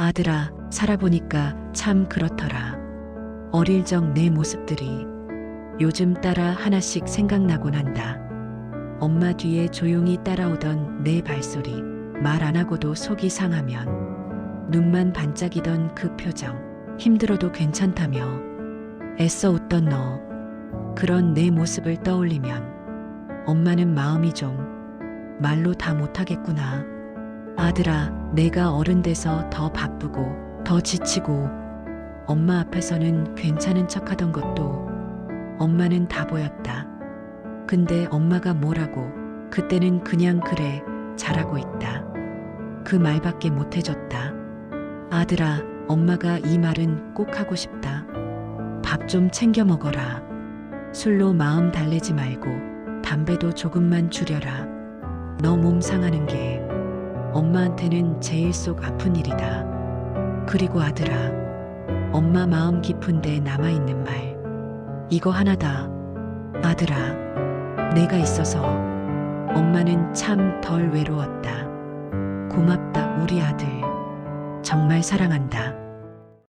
아들아, 살아보니까 참 그렇더라. 어릴 적 내 모습들이 요즘 따라 하나씩 생각나곤 한다. 엄마 뒤에 조용히 따라오던 내 발소리, 말 안 하고도 속이 상하면 눈만 반짝이던 그 표정, 힘들어도 괜찮다며 애써 웃던 너, 그런 내 모습을 떠올리면 엄마는 마음이 좀 말로 다 못하겠구나. 아들아, 내가 어른 돼서 더 바쁘고 더 지치고 엄마 앞에서는 괜찮은 척 하던 것도 엄마는 다 보였다. 근데 엄마가 뭐라고 그때는 그냥 그래 잘하고 있다. 그 말밖에 못 해줬다. 아들아, 엄마가 이 말은 꼭 하고 싶다. 밥 좀 챙겨 먹어라. 술로 마음 달래지 말고 담배도 조금만 줄여라. 너 몸 상하는 게 엄마한테는 제일 속 아픈 일이다. 그리고 아들아, 엄마 마음 깊은데 남아있는 말. 이거 하나다. 아들아, 내가 있어서 엄마는 참 덜 외로웠다. 고맙다, 우리 아들. 정말 사랑한다.